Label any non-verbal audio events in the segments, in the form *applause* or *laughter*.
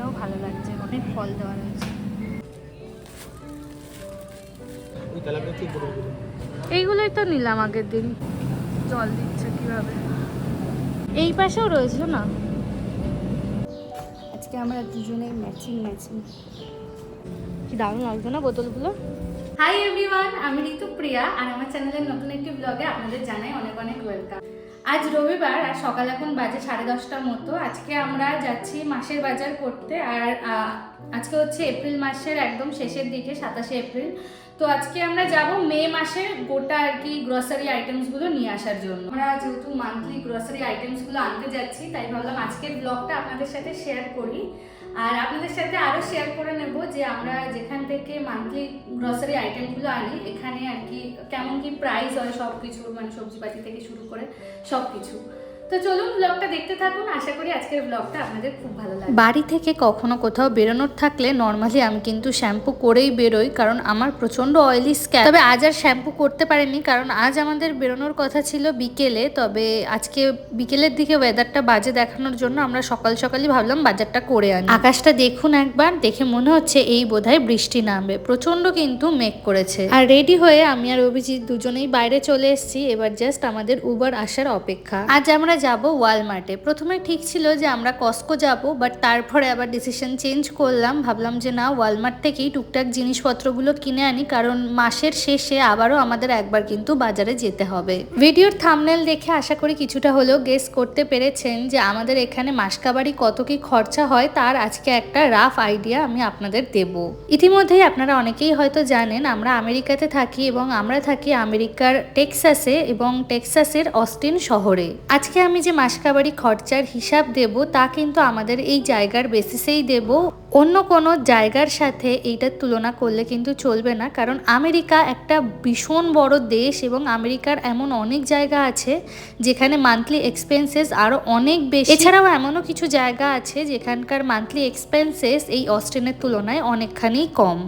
এটাও ভালো লাগছে অনেক ফল দেওয়া রয়েছে। এইগুলোই তো নিলাম আগের দিন। জল দিচ্ছে কীভাবে? এই পাশেও রয়েছে না? আজকে আমরা দুজনেই ম্যাচিং ম্যাচিং কি দারুণ লাগছে না বোতলগুলো? হাই এভরিওয়ান আমি ঋতু প্রিয়া আর আমার চ্যানেলের নতুন একটি ব্লগে আপনাদের জানাই অনেক অনেক ওয়েলকাম আজ রবিবার আর সকাল এখন বাজে সাড়ে দশটার মতো। আজকে আমরা যাচ্ছি মাসের বাজার করতে আর আজকে হচ্ছে এপ্রিল মাসের একদম শেষের দিকে, সাতাশে এপ্রিল। তো আজকে আমরা যাব মে মাসের গোটা আর কি গ্রসারি আইটেমসগুলো নিয়ে আসার জন্য। আমরা যেহেতু মান্থলি গ্রসারি আইটেমসগুলো আনতে যাচ্ছি, তাই ভাবলাম আজকের ব্লগটা আপনাদের সাথে শেয়ার করি। আর আপনাদের সাথে আরও শেয়ার করে নেব যে আমরা যেখান থেকে মান্থলি গ্রসারি আইটেমগুলো আনি, এখানে আর কি কেমন কি প্রাইস হয় সব কিছু মানে সবজিপাতি থেকে শুরু করে সব কিছু তো চলুন ব্লগটা দেখতে থাকুন। আশা করি আজকের ব্লগটা আপনাদের খুব ভালো বাড়ি থেকে কখনো কোথাও বেরোনোর থাকলে নর্মালি আমি কিন্তু শ্যাম্পু করেই বেরোই, কারণ আমার প্রচণ্ড অয়েলি স্ক্যান তবে আজ আর শ্যাম্পু করতে পারিনি, কারণ আজ আমাদের বেরোনোর কথা ছিল বিকেলে। তবে আজকে বিকেলের দিকে ওয়েদারটা বাজে দেখানোর জন্য আমরা সকাল সকালই ভাবলাম বাজারটা করে আনি। আকাশটা দেখুন একবার, দেখে মনে হচ্ছে এই বোধহয় বৃষ্টি নামবে। প্রচণ্ড কিন্তু মেঘ করেছে। আর রেডি হয়ে আমি আর অভিজিৎ দুজনেই বাইরে চলে এসেছি। এবার জাস্ট আমাদের উবার আসার অপেক্ষা। আজ আমরা যাব ওয়ালমার্টে। প্রথমে ঠিক ছিল যে আমরা কস্কো যাব বাট তারপরে আবার ডিসিশন চেঞ্জ করলাম। ভাবলাম যে না, ওয়ালমার্ট থেকেই টুকটাক জিনিসপত্রগুলো কিনে আনি, কারণ মাসের শেষে আবারও আমাদের একবার কিন্তু বাজারে যেতে হবে। ভিডিওর থামনেল দেখে আশা করি কিছুটা হলেও গেস করতে পেরেছেন যে আমাদের এখানে মাসকাবাড়ি কত কি খরচা হয়, তার আজকে একটা রাফ আইডিয়া আমি আপনাদের দেব। ইতিমধ্যেই আপনারা অনেকেই হয়তো জানেন, আমরা আমেরিকাতে থাকি এবং আমরা থাকি আমেরিকার টেক্সাসে এবং টেক্সাসের অস্টিন শহরে। আজকে আমি যে মাসকাবাড়ি খরচার হিসাব দেব, তা কিন্তু আমাদের এই জায়গার বেসিসেই দেব। অন্য কোনো জায়গার সাথে এইটার তুলনা করলে কিন্তু চলবে না, কারণ আমেরিকা একটা ভীষণ বড় দেশ এবং আমেরিকার এমন অনেক জায়গা আছে যেখানে মান্থলি এক্সপেন্সেস আরও অনেক বেশি। এছাড়াও এমনও কিছু জায়গা আছে যেখানকার মান্থলি এক্সপেন্সেস এই অস্টিনের তুলনায় অনেকখানি কম।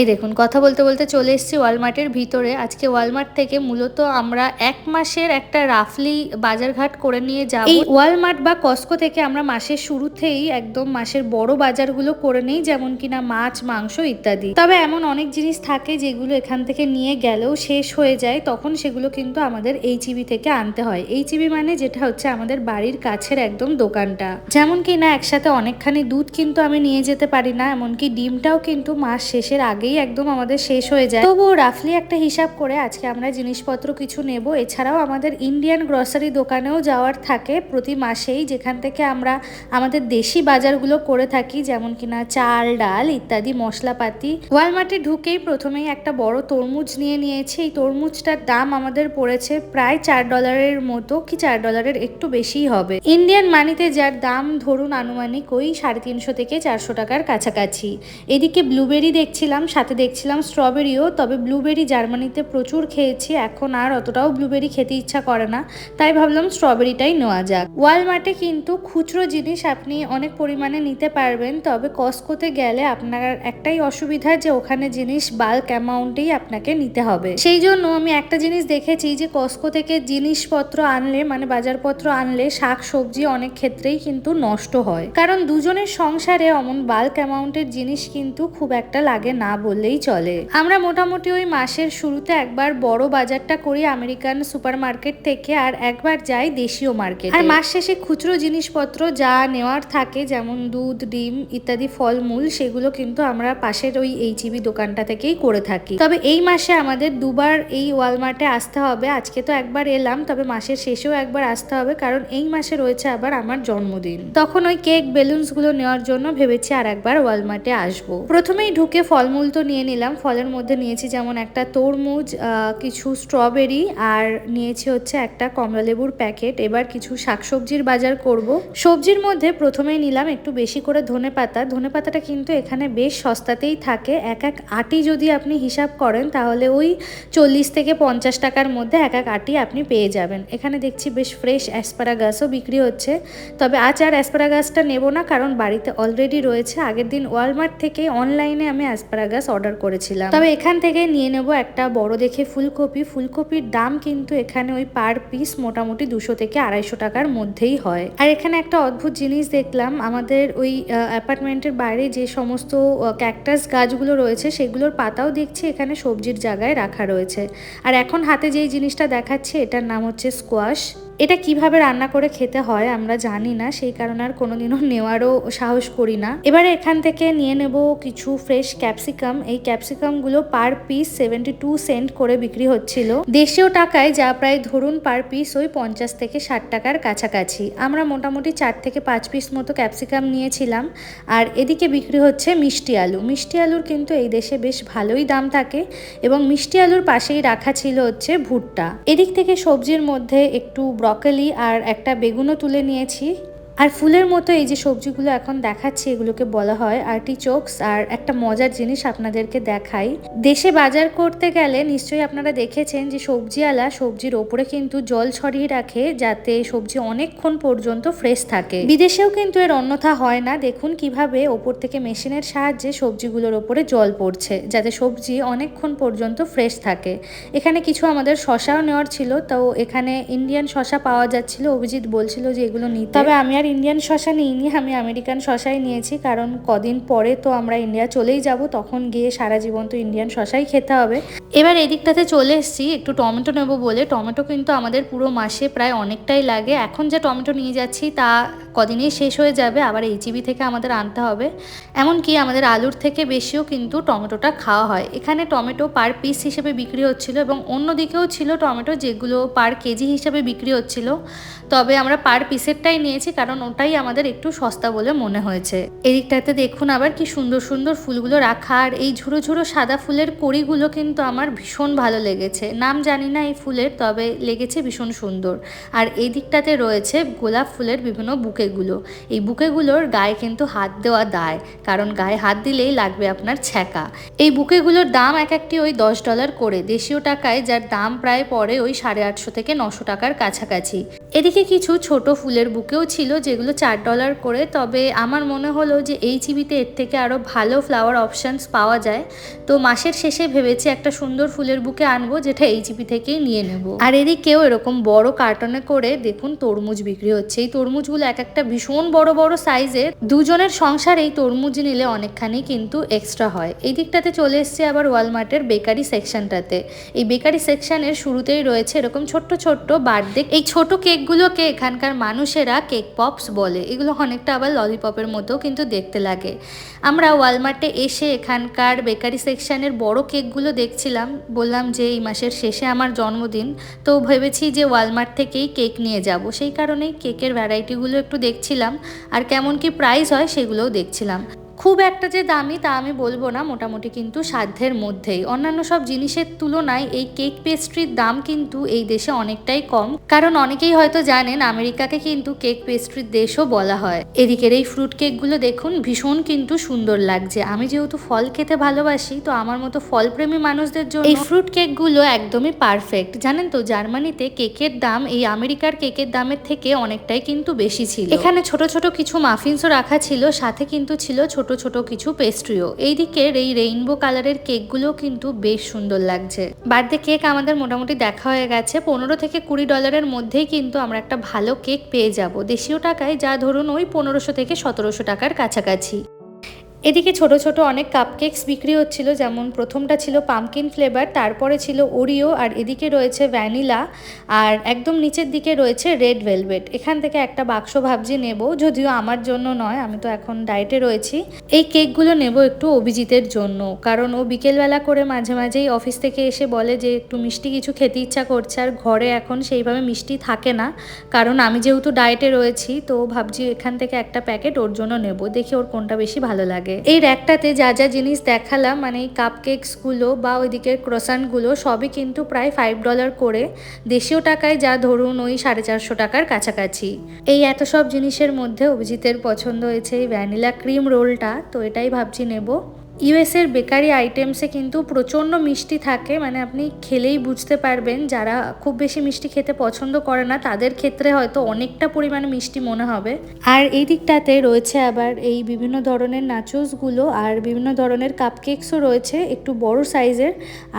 এই দেখুন, কথা বলতে বলতে চলে এসেছি ওয়ালমার্টের ভিতরে। আজকে ওয়ালমার্ট থেকে মূলত আমরা এক মাসের একটা রাফলি বাজারঘাট করে নিয়ে যাব। এই ওয়ালমার্ট বা কস্কো থেকে আমরা মাসের শুরুতেই একদম মাসের বড় বাজারগুলো করে নেই, যেমন কিনা মাছ, মাংস ইত্যাদি। তবে এমন অনেক জিনিস থাকে যেগুলো এখান থেকে নিয়ে গেলেও শেষ হয়ে যায়, তখন সেগুলো কিন্তু আমাদের এইচইবি থেকে আনতে হয়। এইচইবি মানে যেটা হচ্ছে আমাদের বাড়ির কাছের একদম দোকানটা। যেমন কি না একসাথে অনেকখানি দুধ কিন্তু আমি নিয়ে যেতে পারি না, এমনকি ডিমটাও কিন্তু মাস শেষের আগেই একদম আমাদের শেষ হয়ে যায়। তবুও রাফলি একটা হিসাব করে আজকে আমরা জিনিসপত্র কিছু নেব। এছাড়াও আমাদের ইন্ডিয়ান গ্রসারি দোকানেও যাওয়ার থাকে প্রতি মাসেই, যেখান থেকে আমরা আমাদের দেশি বাজারগুলো করে থাকি, যেমন কিনা চাল, ডাল ইত্যাদি, মশলাপাতি। ওয়ালমার্টে ঢুকেই প্রথমেই একটা বড় তরমুজ নিয়ে নিয়েছি। এই তরমুজটার দাম আমাদের পড়েছে প্রায় চার ডলারের মতো, কি চার ডলারের একটু বেশিই হবে। ইন্ডিয়ান মানিতে যার দাম ধরুন আনুমানিক ওই সাড়ে তিনশো থেকে চারশো টাকার কাছাকাছি। এদিকে ব্লুবেরি দেখছিলাম সাথে দেখছিলাম স্ট্রবেরিও, তবে ব্লুবেরি জার্মানিতে প্রচুর খেয়েছি, এখন আর অতটাও ব্লুবেরি খেতে ইচ্ছা করে না। তাই ভাবলাম স্ট্রবেরিটাই নেওয়া যাক। ওয়ালমার্টে কিন্তু খুচরো জিনিস আপনি অনেক পরিমাণে নিতে পারবেন, তবে কস্কোতে গেলে আপনার একটাই অসুবিধা যে ওখানে জিনিস বাল্ক অ্যামাউন্টেই আপনাকে নিতে হবে। সেই জন্য আমি একটা জিনিস দেখেছি যে কস্কো থেকে জিনিসপত্র আনলে মানে বাজারপত্র আনলে শাক, সবজি অনেক ক্ষেত্রেই কিন্তু নষ্ট হয়। কারণ দুজনের সংসারে অমন বাল্ক অ্যামাউন্টের জিনিস কিন্তু খুব একটা লাগে না বললেই চলে। আমরা মোটামুটি ওই মাসের শুরুতে একবার বড় বাজারটা করি আমেরিকান সুপার মার্কেট থেকে আর একবার যাই দেশীয় মার্কেট। আর মাস শেষে খুচরো জিনিসপত্র যা নেওয়ার থাকে, যেমন দুধ, ডিম ইত্যাদি, ফলমূল, সেগুলো কিন্তু আমরা পাশের ওই এইচইবি দোকানটা থেকেই করে থাকি। তবে এই মাসে আমাদের দুবার এই ওয়ালমার্টে আসতে হবে। আজকে তো একবার এলাম, তবে মাসের শেষেও একবার আসতে হবে, কারণ এই মাসে রয়েছে আবার আমার জন্মদিন। তখন ওই কেক বেলুনসগুলো নেওয়ার জন্য ভেবেছি আর একবার ওয়ালমার্টে আসব। প্রথমেই ঢুকে ফলমূল তো নিয়ে নিলাম। ফলের মধ্যে নিয়েছি যেমন একটা তরমুজ কিছু স্ট্রবেরি আর নিয়েছি হচ্ছে একটা কমলালেবুর প্যাকেট এবার কিছু শাকসবজির বাজার করব। সবজির মধ্যে প্রথমেই নিলাম একটু বেশি করে ধনে পাতা। ধনে পাতাটা কিন্তু এখানে বেশ সস্তাতেই থাকে। এক এক আটি যদি আপনি হিসাব করেন, তাহলে ওই চল্লিশ থেকে পঞ্চাশ টাকার মধ্যে এক এক আটি আপনি পেয়ে যাবেন। এখানে দেখছি বেশ ফ্রেশ অ্যাসপারাগাসও বিক্রি হচ্ছে। তবে আজ আর অ্যাসপারাগাসটা নেব না, কারণ বাড়িতে অলরেডি রয়েছে। আগের দিন ওয়ালমার্ট থেকে অনলাইনে আমি অ্যাসপারাগাস গ্লাস অর্ডার করেছিলাম। তবে এখান থেকে নিয়ে নেব একটা বড় দেখে ফুলকপি। ফুলকপির দাম কিন্তু এখানে ওই পার পিস মোটামুটি দুশো থেকে আড়াইশো টাকার মধ্যেই হয়। আর এখানে একটা অদ্ভুত জিনিস দেখলাম, আমাদের ওই অ্যাপার্টমেন্টের বাইরে যে সমস্ত ক্যাকটাস গাছগুলো রয়েছে, সেগুলোর পাতাও দেখছি এখানে সবজির জায়গায় রাখা রয়েছে। আর এখন হাতে যেই জিনিসটা দেখাচ্ছে, এটার নাম হচ্ছে স্কোয়াশ। এটা কীভাবে রান্না করে খেতে হয় আমরা জানি না, সেই কারণে আর কোনোদিনও নেওয়ারও সাহস করি না। এবারে এখান থেকে নিয়ে নেব কিছু ফ্রেশ ক্যাপসিকাম এই ক্যাপসিকামগুলো per piece seventy two cent করে বিক্রি হচ্ছিল। দেশীয় টাকায় যা প্রায় ধরুন পার পিস ওই পঞ্চাশ থেকে ষাট টাকার কাছাকাছি। আমরা মোটামুটি চার থেকে পাঁচ পিস মতো ক্যাপসিকাম নিয়েছিলাম। আর এদিকে বিক্রি হচ্ছে মিষ্টি আলু। মিষ্টি আলুর কিন্তু এই দেশে বেশ ভালোই দাম থাকে এবং মিষ্টি আলুর পাশেই রাখা ছিল হচ্ছে ভুট্টা। এদিক থেকে সবজির মধ্যে একটু ব্রকলি আর একটা বেগুনও তুলে নিয়েছি। আর ফুলের মতো এই যে সবজিগুলো এখন দেখাচ্ছি, এগুলোকে বলা হয় আর্টিচোকস আর একটা মজার জিনিস আপনাদেরকে দেখাই। দেশে বাজার করতে গেলে নিশ্চয়ই আপনারা দেখেছেন যে সবজিওয়ালা সবজির ওপরে কিন্তু জল ছড়িয়ে রাখে, যাতে সবজি অনেকক্ষণ পর্যন্ত ফ্রেশ থাকে। বিদেশেও কিন্তু এর অন্যথা হয় না। দেখুন কীভাবে ওপর থেকে মেশিনের সাহায্যে সবজিগুলোর ওপরে জল পড়ছে, যাতে সবজি অনেকক্ষণ পর্যন্ত ফ্রেশ থাকে। এখানে কিছু আমাদের শশাও নেওয়ার ছিল, তো এখানে ইন্ডিয়ান শশা পাওয়া যাচ্ছিল। অভিজিৎ বলছিল যে এগুলো নিতে। তবে আমি আর ইন্ডিয়ান শশা নিইনি আমি আমেরিকান শশাই নিয়েছি, কারণ কদিন পরে তো আমরা ইন্ডিয়া চলেই যাব, তখন গিয়ে সারা জীবন তো ইন্ডিয়ান শশাই খেতে হবে। এবার এদিকটাতে চলে এসেছি, একটু টমেটো নেব বলে। টমেটো কিন্তু আমাদের পুরো মাসে প্রায় অনেকটাই লাগে। এখন যে টমেটো নিয়ে যাচ্ছি, তা কদিনেই শেষ হয়ে যাবে, আবার এইচিবি থেকে আমাদের আনতে হবে। এমনকি আমাদের আলুর থেকে বেশিও কিন্তু টমেটোটা খাওয়া হয়। এখানে টমেটো পার পিস হিসেবে বিক্রি হচ্ছিল এবং অন্য দিকেও ছিল টমেটো যেগুলো পার কেজি হিসেবে বিক্রি হচ্ছিল। তবে আমরা পার পিসেরটাই নিয়েছি, কারণ ওটাই আমাদের একটু সস্তা বলে মনে হয়েছে। এদিকটাতে দেখুন আবার কি সুন্দর সুন্দর ফুলগুলো রাখা, আর এই ঝুড়ো ঝুড়ো সাদা ফুলের কড়িগুলো কিন্তু আমার ভীষণ ভালো লেগেছে। নাম জানি না এই ফুলের, তবে লেগেছে ভীষণ সুন্দর। আর এই দিকটাতে রয়েছে গোলাপ ফুলের বিভিন্ন বুকেগুলো। এই বুকেগুলোর গায়ে কিন্তু হাত দেওয়া দায়, কারণ গায়ে হাত দিলেই লাগবে আপনার ছ্যাঁকা। এই বুকেগুলোর দাম এক একটি ওই দশ ডলার করে, দেশীয় টাকায় যার দাম প্রায় পড়ে ওই সাড়ে আটশো থেকে নশো টাকার কাছাকাছি। এদিকে কিছু ছোট ফুলের বুকেও ছিল যেগুলো চার ডলার করে, তবে আমার মনে হলো যে এই চিবিতে এর থেকে আরও ভালো ফ্লাওয়ার অপশানস পাওয়া যায়। তো মাসের শেষে ভেবেছি একটা সুন্দর ফুলের বুকে আনব, যেটা এই চিপি থেকেই নিয়ে নেব। আর এদিকেও এরকম বড় কার্টনে করে দেখুন তরমুজ বিক্রি হচ্ছে। এই তরমুজগুলো এক একটা ভীষণ বড় বড় সাইজের দুজনের সংসার এই তরমুজ নিলে অনেকখানি কিন্তু এক্সট্রা হয়। এই দিকটাতে চলে এসছে আবার ওয়ালমার্টের বেকারি সেকশনটাতে এই বেকারি সেকশনের শুরুতেই রয়েছে এরকম ছোট্ট ছোট্ট বার্থডে এই ছোট কেকগুলোকে এখানকার মানুষেরা কেক পপস বলে, এগুলো অনেকটা আবার ললিপপের মতো কিন্তু দেখতে লাগে। আমরা ওয়ালমার্টে এসে এখানকার বেকারি সেকশানের বড় কেকগুলো দেখছিলাম, বললাম যে এই মাসের শেষে আমার জন্মদিন, তো ভেবেছি যে ওয়ালমার্ট থেকেই কেক নিয়ে যাব। সেই কারণেই কেকের ভ্যারাইটিগুলো একটু দেখছিলাম, আর কেমন কি প্রাইস হয় সেগুলোও দেখছিলাম। খুব একটা যে দামি তা আমি বলব না মোটামুটি কিন্তু সাধ্যের মধ্যেই। অন্যান্য সব জিনিসের তুলনায় এই কেক পেস্ট্রির দাম কিন্তু এই দেশে অনেকটাই কম। কারণ অনেকেই হয়তো জানেন আমেরিকাকে কিন্তু কেক পেস্ট্রির দেশও বলা হয়। এদিকের এই ফ্রুট কেকগুলো দেখুন ভীষণ কিন্তু সুন্দর লাগছে। আমি যেহেতু ফল খেতে ভালোবাসি তো আমার মতো ফলপ্রেমী মানুষদের জন্য এই ফ্রুট কেকগুলো একদমই পারফেক্ট। জানেন তো জার্মানিতে কেকের দাম এই আমেরিকার কেকের দামের থেকে অনেকটাই কিন্তু বেশি ছিল। এখানে ছোট ছোট কিছু মাফিনসও রাখা ছিল সাথে কিন্তু ছিল ছোট ছোট ছোট কিছু পেস্ট্রিও এই দিকের এই রেইনবো কালারের কেকগুলো কিন্তু বেশ সুন্দর লাগছে। বার্থডে কেক আমাদের মোটামুটি দেখা হয়ে গেছে। পনেরো থেকে কুড়ি ডলারের মধ্যেই কিন্তু আমরা একটা ভালো কেক পেয়ে যাব। দেশীয় টাকায় যা ধরুন ওই পনেরোশো থেকে সতেরোশো টাকার কাছাকাছি। এদিকে ছোট ছোট অনেক কাপকেকস বিক্রি হচ্ছিল, যেমন প্রথমটা ছিল পামকিন ফ্লেভার তারপরে ছিল ওরিও আর এদিকে রয়েছে ভ্যানিলা আর একদম নিচের দিকে রয়েছে রেড ভেলভেট এখান থেকে একটা বাক্স ভাবছি নেব, যদিও আমার জন্য নয়, আমি তো এখন ডায়েটে রয়েছি। এই কেকগুলো নেব একটু অভিজিতের জন্য, কারণ ও বিকেলবেলা করে মাঝে মাঝেই অফিস থেকে এসে বলে যে একটু মিষ্টি কিছু খেতে ইচ্ছা করছে, আর ঘরে এখন সেইভাবে মিষ্টি থাকে না, কারণ আমি যেহেতু ডায়েটে রয়েছি, তো ভাবছি এখান থেকে একটা প্যাকেট ওর জন্য নেব, দেখি ওর কোনটা বেশি ভালো লাগে। এই র্যাকটাতে যা যা জিনিস দেখালাম মানে এই কাপ কেকসগুলো বা ওইদিকের ক্রোসানগুলো সবই কিন্তু প্রায় ফাইভ ডলার করে। দেশীয় টাকায় যা ধরুন ওই সাড়ে চারশো টাকার কাছাকাছি। এই এত সব জিনিসের মধ্যে অভিজিতের পছন্দ হয়েছে এই ভ্যানিলা ক্রিম রোলটা তো এটাই ভাবছি নেব। ইউএসের বেকারি আইটেমসে কিন্তু প্রচণ্ড মিষ্টি থাকে। মানে আপনি খেলেই বুঝতে পারবেন, যারা খুব বেশি মিষ্টি খেতে পছন্দ করে না, তাদের ক্ষেত্রে হয়তো অনেকটা পরিমাণে মিষ্টি মনে হবে। আর এই দিকটাতে রয়েছে আবার এই বিভিন্ন ধরনের নাচোসগুলো, আর বিভিন্ন ধরনের কাপকেকসও রয়েছে একটু বড় সাইজের,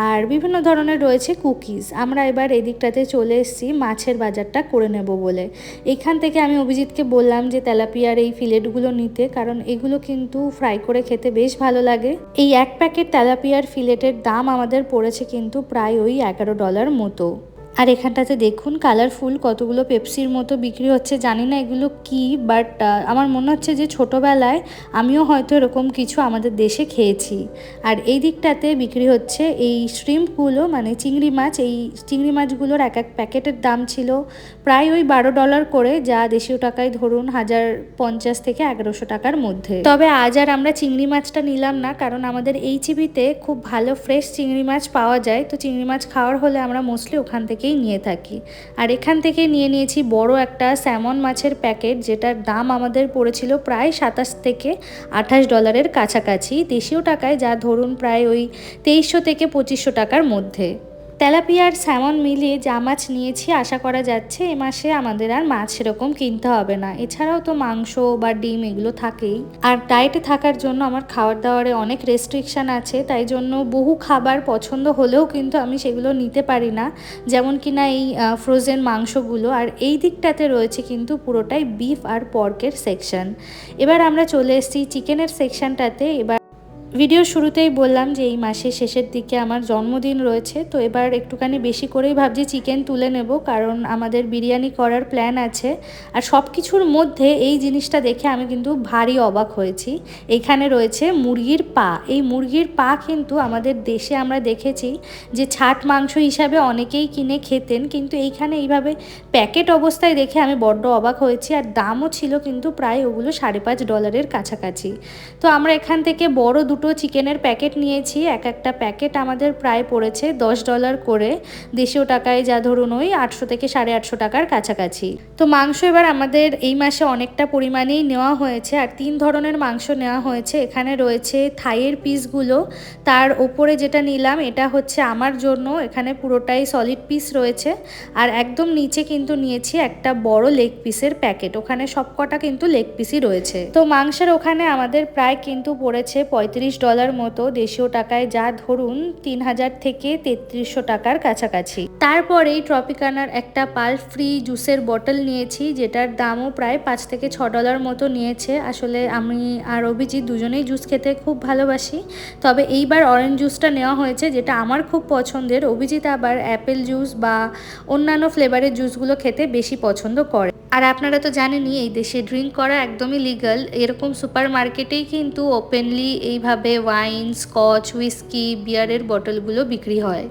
আর বিভিন্ন ধরনের রয়েছে কুকিজ। আমরা এবার এই দিকটাতে চলে এসেছি, মাছের বাজারটা করে নেব বলে। এখান থেকে আমি অভিজিৎকে বললাম যে তেলাপিয়ার এই ফিলেটগুলো নিতে, কারণ এগুলো কিন্তু ফ্রাই করে খেতে বেশ ভালো লাগে। এই এক প্যাকেট তেলাপিয়ার ফিলেটের দাম আমাদের পড়েছে কিন্তু প্রায় ওই এগারো ডলার মতো। আর এখানটাতে দেখুন কালারফুল কতগুলো পেপসির মতো বিক্রি হচ্ছে। জানি না এগুলো কি বাট আমার মনে হচ্ছে যে ছোটোবেলায় আমিও হয়তো এরকম কিছু আমাদের দেশে খেয়েছি। আর এই দিকটাতে বিক্রি হচ্ছে এই শ্রিম্পগুলো মানে চিংড়ি মাছ, এই চিংড়ি মাছগুলোর এক এক প্যাকেটের দাম ছিল প্রায় ওই বারো ডলার করে যা দেশীয় টাকায় ধরুন হাজার পঞ্চাশ থেকে এগারোশো টাকার মধ্যে। তবে আজ আর আমরা চিংড়ি মাছটা নিলাম না, কারণ আমাদের এই চিবিতে খুব ভালো ফ্রেশ চিংড়ি মাছ পাওয়া যায়। তো চিংড়ি মাছ খাওয়ার হলে আমরা মোস্টলি ওখান থেকেই নিয়ে থাকি। আর এখান থেকে নিয়ে নিয়েছি বড় একটা স্যামন মাছের প্যাকেট, যেটার দাম আমাদের পড়েছিল প্রায় সাতাশ থেকে আঠাশ ডলারের কাছাকাছি। দেশীয় টাকায় যা ধরুন প্রায় ওই তেইশশো থেকে পঁচিশশো টাকার মধ্যে। তেলাপিয়ার স্যামন মিলিয়ে যা মাছ নিয়েছি, আশা করা যাচ্ছে এ মাসে আমাদের আর মাছ সেরকম কিনতে হবে না। এছাড়াও তো মাংস বা ডিম এগুলো থাকেই। আর ডায়েটে থাকার জন্য আমার খাবার দাওয়ারে অনেক রেস্ট্রিকশান আছে, তাই জন্য বহু খাবার পছন্দ হলেও কিন্তু আমি সেগুলো নিতে পারি না। যেমন কি না এই ফ্রোজেন মাংসগুলো। আর এই দিকটাতে রয়েছে কিন্তু পুরোটাই বিফ আর পর্কের সেকশন এবার আমরা চলে এসেছি চিকেনের সেকশনটাতে এবার ভিডিও শুরুতেই বললাম যে এই মাসের শেষের দিকে আমার জন্মদিন রয়েছে, তো এবার একটুখানি বেশি করেই ভাবছি চিকেন তুলে নেব, কারণ আমাদের বিরিয়ানি করার প্ল্যান আছে। আর সব কিছুর মধ্যে এই জিনিসটা দেখে আমি কিন্তু ভারী অবাক হয়েছি। এখানে রয়েছে মুরগির পা। এই মুরগির পা কিন্তু আমাদের দেশে আমরা দেখেছি যে ছাট মাংস হিসাবে অনেকেই কিনে খেতেন, কিন্তু এইখানে এইভাবে প্যাকেট অবস্থায় দেখে আমি বড্ড অবাক হয়েছি, আর দামও ছিল কিন্তু প্রায় ওগুলো সাড়ে পাঁচ ডলারের কাছাকাছি। তো আমরা এখান থেকে বড় দুটো চিকেনের প্যাকেট নিয়েছি, এক একটা প্যাকেট আমাদের প্রায় পড়েছে দশ ডলার করে। দেশীয় টাকায় যা ধরুন ওই আটশো থেকে সাড়ে আটশো টাকার কাছাকাছি। তো মাংস এবার আমাদের এই মাসে অনেকটা পরিমাণেই নেওয়া হয়েছে আর তিন ধরনের মাংস নেওয়া হয়েছে। এখানে রয়েছে থাইয়ের পিসগুলো। তার ওপরে যেটা নিলাম এটা হচ্ছে আমার জন্য। এখানে পুরোটাই সলিড পিস রয়েছে। আর একদম নিচে কিন্তু নিয়েছি একটা বড় লেগ পিসের প্যাকেট। ওখানে সবকটা কিন্তু লেগ পিসই রয়েছে। তো মাংসের ওখানে আমাদের প্রায় কিন্তু পড়েছে পঁয়ত্রিশ ডলার মতো দেশীয় টাকায় যা ধরুন তিন হাজার থেকে তেত্রিশশো টাকার কাছাকাছি। তারপরেই ট্রপিকানার একটা পাল ফ্রি জুসের বটল নিয়েছি, যেটার দামও প্রায় পাঁচ থেকে ছ ডলার মতো নিয়েছে। আসলে আমি আর অভিজিৎ দুজনেই জুস খেতে খুব ভালোবাসি। তবে এইবার অরেঞ্জ জুসটা নেওয়া হয়েছে, যেটা আমার খুব পছন্দের। অভিজিৎ আবার অ্যাপেল জুস বা অন্যান্য ফ্লেভারের জুসগুলো খেতে বেশি পছন্দ করে। আর আপনারা তো জানেনই, এই দেশে ড্রিঙ্ক করা একদমই লিগাল এরকম সুপার মার্কেটেই কিন্তু ওপেনলি এইভাবে ওয়াইন স্কচ হুইস্কি বিয়ারের বটলগুলো বিক্রি হয়।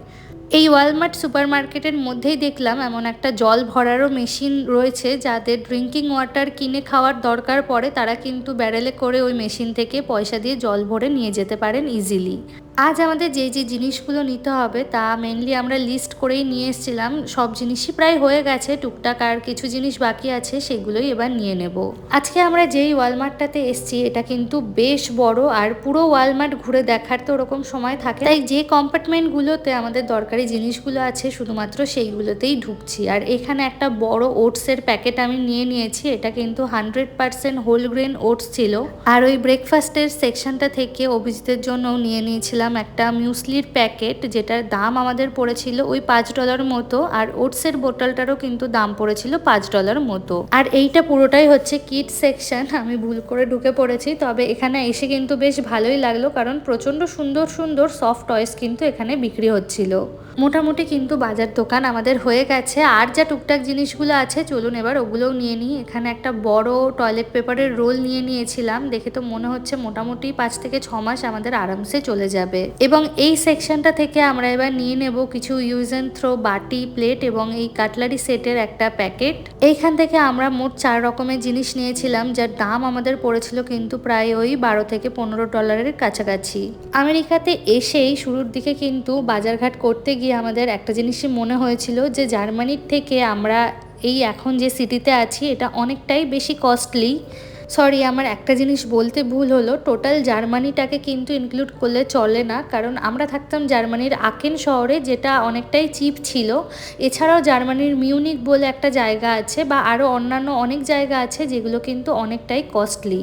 এই ওয়ালমার্ট সুপার মার্কেটের মধ্যেই দেখলাম এমন একটা জল ভরারও মেশিন রয়েছে যাদের ড্রিঙ্কিং ওয়াটার কিনে খাওয়ার দরকার পড়ে, তারা কিন্তু ব্যারেলে করে ওই মেশিন থেকে পয়সা দিয়ে জল ভরে নিয়ে যেতে পারেন ইজিলি আজ আমাদের যে যে জিনিসগুলো নিতে হবে তা মেনলি আমরা লিস্ট করেই নিয়ে এসেছিলাম। সব জিনিসই প্রায় হয়ে গেছে, টুকটাক আর কিছু জিনিস বাকি আছে, সেগুলোই এবার নিয়ে নেব। আজকে আমরা যেই ওয়ালমার্টটাতে এসছি, এটা কিন্তু বেশ বড় আর পুরো ওয়ালমার্ট ঘুরে দেখার তো ওরকম সময় থাকে। তাই যে কম্পার্টমেন্টগুলোতে আমাদের দরকারি জিনিসগুলো আছে, শুধুমাত্র সেইগুলোতেই ঢুকছি। আর এখানে একটা বড় ওটসের প্যাকেট আমি নিয়ে নিয়েছি, এটা কিন্তু hundred percent whole grain oats ছিল। আর ওই ব্রেকফাস্টের সেকশনটা থেকে অভিজিতের জন্যও নিয়ে নিয়েছিলাম। একটা মিউসলির প্যাকেট যেটার দাম আমাদের পড়েছিল ওই পাঁচ ডলার মতো, আর ওটসের বোতলটারও কিন্তু দাম পড়েছিল পাঁচ ডলার মতো। আর এইটা পুরোটাই হচ্ছে কিট সেকশন *laughs* আমি ভুল করে ঢুকে পড়েছি, তবে এখানে এসে কিন্তু বেশ ভালোই লাগল, কারণ প্রচণ্ড সুন্দর সুন্দর সফট টয়েস কিন্তু এখানে বিক্রি হচ্ছিল। মোটামুটি কিন্তু বাজার দোকান আমাদের হয়ে গেছে। আর যা টুকটাক জিনিসগুলো আছে, চলুন এবার ওগুলোও নিয়ে নিই। এখানে একটা বড় টয়লেট পেপারের রোল নিয়ে নিয়েছিলাম। দেখে তো মনে হচ্ছে মোটামুটি পাঁচ থেকে ছ মাস আমাদের আরামসে চলে যাবে। এবং এই সেকশনটা থেকে আমরা এবার নিয়ে নেব কিছু ইউজ অ্যান্ড থ্রো বাটি প্লেট এবং এই কাটলারি সেটের একটা প্যাকেট এইখান থেকে আমরা মোট চার রকমের জিনিস নিয়েছিলাম, যার দাম আমাদের পড়েছিল কিন্তু প্রায় ওই বারো থেকে পনেরো ডলারের কাছাকাছি। আমেরিকাতে এসেই শুরুর দিকে কিন্তু বাজারঘাট করতে গিয়ে আমাদের একটা জিনিসই মনে হয়েছিল যে জার্মানির থেকে আমরা এই এখন যে সিটিতে আছি, এটা অনেকটাই বেশি কস্টলি সরি আমার একটা জিনিস বলতে ভুল হলো। টোটাল জার্মানিটাকে কিন্তু ইনক্লুড করলে চলে না, কারণ আমরা থাকতাম জার্মানির আকেন শহরে, যেটা অনেকটাই চিপ ছিল। এছাড়াও জার্মানির মিউনিক বলে একটা জায়গা আছে, বা আরও অন্যান্য অনেক জায়গা আছে, যেগুলো কিন্তু অনেকটাই কস্টলি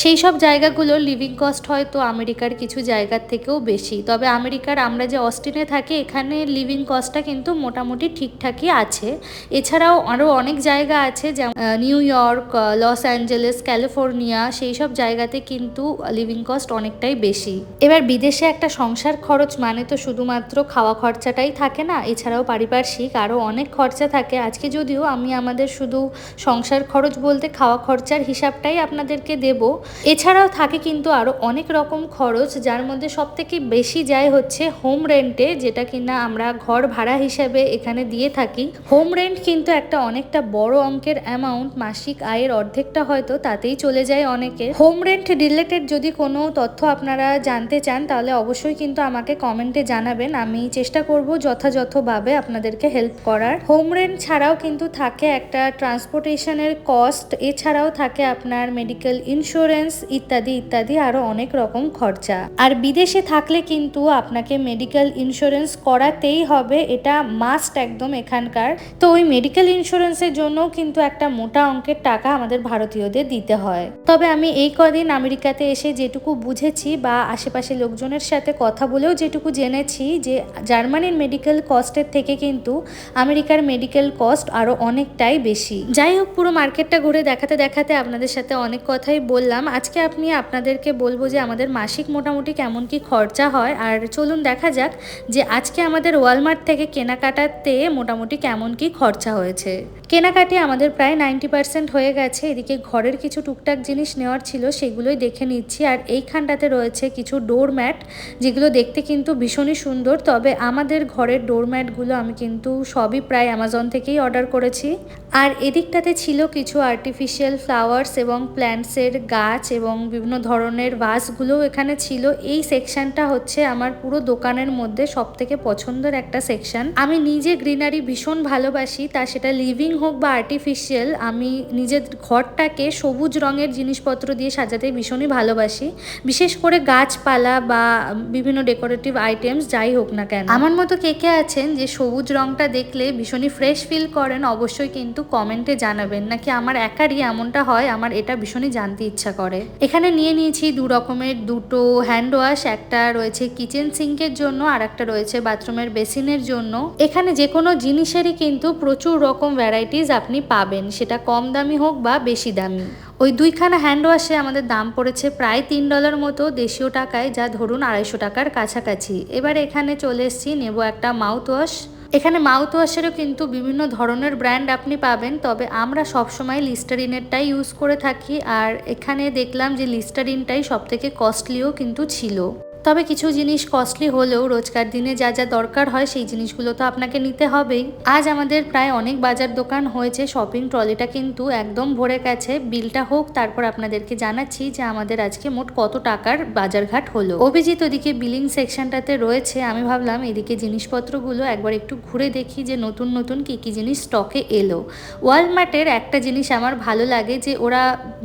সেই সব জায়গাগুলোর লিভিং কস্ট হয়তো আমেরিকার কিছু জায়গার থেকেও বেশি। তবে আমেরিকার আমরা যে অস্টিনে থাকি, এখানে লিভিং কস্টটা কিন্তু মোটামুটি ঠিকঠাকই আছে। এছাড়াও আরও অনেক জায়গা আছে, যেমন New York Los Angeles California সেই সব জায়গাতে কিন্তু লিভিং কস্ট অনেকটাই বেশি। এবার বিদেশে একটা সংসার খরচ মানে তো শুধুমাত্র খাওয়া খরচাটাই থাকে না, এছাড়াও পারিপার্শ্বিক আরও অনেক খরচা থাকে। আজকে যদিও আমি আমাদের শুধু সংসার খরচ বলতে খাওয়া খরচার হিসাবটাই আপনাদেরকে দেব। এছাড়াও থাকে কিন্তু আরও অনেক রকম খরচ, যার মধ্যে সব থেকে বেশি যায় হচ্ছে হোম রেন্টে যেটা কিনা আমরা ঘর ভাড়া হিসাবে এখানে দিয়ে থাকি। হোম রেন্ট কিন্তু একটা অনেকটা বড় অঙ্কের অ্যামাউন্ট মাসিক আয়ের অর্ধেকটা হয়তো তাতেই চলে যায় অনেকে। হোম রেন্ট রিলেটেড যদি কোনো তথ্য আপনারা জানতে চান, তাহলে অবশ্যই কিন্তু আমাকে কমেন্টে জানাবেন। আমি চেষ্টা করব যথাযথভাবে আপনাদেরকে হেল্প করার। হোম রেন্ট ছাড়াও কিন্তু থাকে একটা ট্রান্সপোর্টেশনের কস্ট এছাড়াও থাকে আপনার মেডিকেল ইন্স্যুরেন্স ইত্যাদি ইত্যাদি আরও অনেক রকম খরচা। আর বিদেশে থাকলে কিন্তু আপনাকে মেডিকেল ইন্স্যুরেন্স করাতেই হবে, এটা মাস্ট একদম এখানকার। তো ওই মেডিকেল ইন্স্যুরেন্সের জন্য কিন্তু একটা মোটা অঙ্কের টাকা আমাদের ভারতীয়দের দিতে হয়। তবে আমি এই কদিন আমেরিকাতে এসে যেটুকু বুঝেছি বা আশেপাশে লোকজনের সাথে কথা বলেও যেটুকু জেনেছি যে জার্মানির মেডিকেল কস্টের থেকে কিন্তু আমেরিকার মেডিকেল কস্ট আরও অনেকটাই বেশি। যাই হোক, পুরো মার্কেটটা ঘুরে দেখাতে দেখাতে আপনাদের সাথে অনেক কথাই বললাম। আজকে আপনি আপনাদেরকে বলব যে আমাদের মাসিক মোটামুটি কেমন কি খরচা হয়। আর চলুন দেখা যাক যে আজকে আমাদের ওয়ালমার্ট থেকে কেনাকাটাতে মোটামুটি কেমন কি খরচা হয়েছে। কেনাকাটি আমাদের প্রায় নাইনটি পার্সেন্ট হয়ে গেছে। এদিকে ঘরের কিছু টুকটাক জিনিস নেওয়ার ছিল, সেগুলোই দেখে নিচ্ছি। আর এইখানটাতে রয়েছে কিছু ডোর ম্যাট যেগুলো দেখতে কিন্তু ভীষণই সুন্দর। তবে আমাদের ঘরের ডোর ম্যাটগুলো আমি কিন্তু সবই প্রায় অ্যামাজন থেকেই অর্ডার করেছি। আর এদিকটাতে ছিল কিছু আর্টিফিশিয়াল ফ্লাওয়ার্স এবং প্ল্যান্টসের গাছ এবং বিভিন্ন ধরনের ভাসগুলোও এখানে ছিল। এই সেকশনটা হচ্ছে আমার পুরো দোকানের মধ্যে সব থেকে পছন্দের একটা সেকশন আমি নিজে গ্রিনারি ভীষণ ভালোবাসি, তা সেটা লিভিং হোক বা আর্টিফিশিয়াল আমি নিজের ঘরটাকে সবুজ রঙের জিনিসপত্র দিয়ে সাজাতে ভীষণই ভালোবাসি। বিশেষ করে গাছপালা বা বিভিন্ন ডেকোরেটিভ আইটেমস যাই হোক না কেন। আমার মতো কে কে আছেন যে সবুজ রংটা দেখলে ভীষণই ফ্রেশ ফিল করেন, অবশ্যই কিন্তু কমেন্টে জানাবেন, নাকি আমার একারই এমনটা হয়, আমার এটা ভীষণই জানতে ইচ্ছা করে। এখানে নিয়ে নিয়েছি দু রকমের, দুটো হ্যান্ড ওয়াশ একটা রয়েছে কিচেন সিঙ্কের জন্য, আর একটা রয়েছে বাথরুমের বেসিনের জন্য। এখানে যে কোনো জিনিসেরই কিন্তু প্রচুর রকম ভ্যারাইটিস আপনি পাবেন, সেটা কম দামি হোক বা বেশি দামি। ওই দুইখানা হ্যান্ড ওয়াশে আমাদের দাম পড়েছে প্রায় তিন ডলার মতো, দেশীয় টাকায়, যা ধরুন আড়াইশো টাকার কাছাকাছি। এবার এখানে চলে এসেছি, নেব একটা মাউথ ওয়াশ এখানে মাউথ ওয়াশেরও কিন্তু বিভিন্ন ধরনের ব্র্যান্ড আপনি পাবেন, তবে আমরা সবসময় লিস্টারিনেরটাই ইউজ করে থাকি। আর এখানে দেখলাম যে লিস্টারিনটাই সবথেকে কস্টলিও কিন্তু ছিল। তবে কিছু জিনিস কস্টলি হলেও রোজকার দিনে যা যা দরকার হয় সেই জিনিসগুলো তো আপনাকে নিতে হবেই। আজ আমাদের প্রায় অনেক বাজার দোকান হয়েছে শপিং ট্রলিটা কিন্তু একদম ভরে গেছে। বিলটা হোক, তারপর আপনাদেরকে জানাচ্ছি যে আমাদের আজকে মোট কত টাকার বাজারঘাট হলো। অভিজিৎ ওদিকে বিলিং সেকশনটাতে রয়েছে। আমি ভাবলাম এদিকে জিনিসপত্রগুলো একবার একটু ঘুরে দেখি যে নতুন নতুন কী কী জিনিস স্টকে এলো। ওয়ালমার্টের একটা জিনিস আমার ভালো লাগে যে ওরা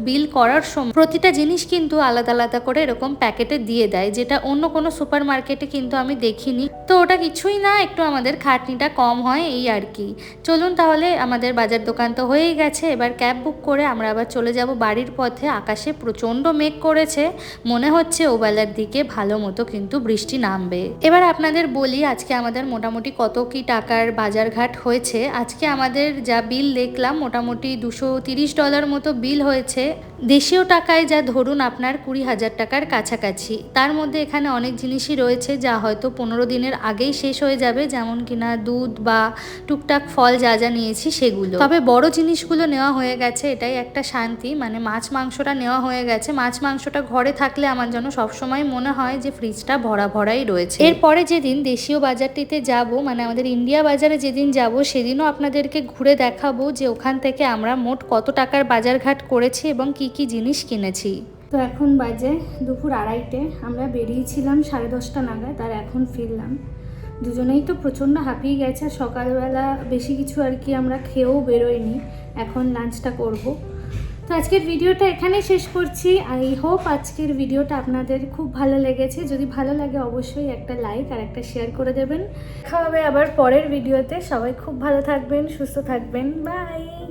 বিল করার সময় প্রতিটা জিনিস কিন্তু আলাদা আলাদা করে এরকম প্যাকেটে দিয়ে দেয়, যেটা অন্য কোনো সুপার মার্কেটে কিন্তু আমি দেখিনি। তো ওটা কিছুই না, একটু আমাদের খাটনিটা কম হয় এই আর কি। চলুন তাহলে, আমাদের বাজার দোকান তো হয়েই গেছে। এবার ক্যাব বুক করে আমরা আবার চলে যাব বাড়ির পথে। আকাশে প্রচণ্ড মেঘ করেছে। মনে হচ্ছে ওবেলার দিকে ভালো মতো কিন্তু বৃষ্টি নামবে। এবার আপনাদের বলি, আজকে আমাদের মোটামুটি কত কি টাকার বাজারঘাট হয়েছে? আজকে আমাদের যা বিল দেখলাম, মোটামুটি দুশো ডলার মতো বিল হয়েছে। দেশীয় টাকায় যা ধরুন আপনার কুড়ি হাজার টাকার কাছাকাছি, তার মধ্যে এখানে অনেক জিনিসই রয়েছে যা হয়তো পনেরো দিনের আগেই শেষ হয়ে যাবে, যেমন কিনা দুধ বা টুকটাক ফল যা যা নিয়েছি সেগুলো। তবে বড় জিনিসগুলো নেওয়া হয়ে গেছে, এটাই একটা শান্তি। মানে মাছ মাংসটা নেওয়া হয়ে গেছে। মাছ মাংসটা ঘরে থাকলে আমার যেন সবসময় মনে হয় যে ফ্রিজটা ভরা ভরাই রয়েছে। এরপরে যেদিন দেশীয় বাজারটিতে যাব মানে আমাদের ইন্ডিয়া বাজারে যেদিন যাব, সেদিনও আপনাদেরকে ঘুরে দেখাবো যে ওখান থেকে আমরা মোট কত টাকার বাজারঘাট করেছি এবং কি কি জিনিস কিনেছি? তো এখন বাজে দুপুর আড়াইটে, আমরা বেরিয়েছিলাম সাড়ে দশটা নাগাদ আর এখন ফিরলাম। দুজনেই তো প্রচণ্ড হাঁপিয়ে গেছে, সকালবেলা বেশি কিছু আর কি আমরা খেয়েও বেরোইনি এখন লাঞ্চটা করব। তো আজকের ভিডিওটা এখানেই শেষ করছি, আই হোপ আজকের ভিডিওটা আপনাদের খুব ভালো লেগেছে, যদি ভালো লাগে অবশ্যই একটা লাইক আর একটা শেয়ার করে দেবেন। দেখা হবে আবার পরের ভিডিওতে, সবাই খুব ভালো থাকবেন, সুস্থ থাকবেন, বাই!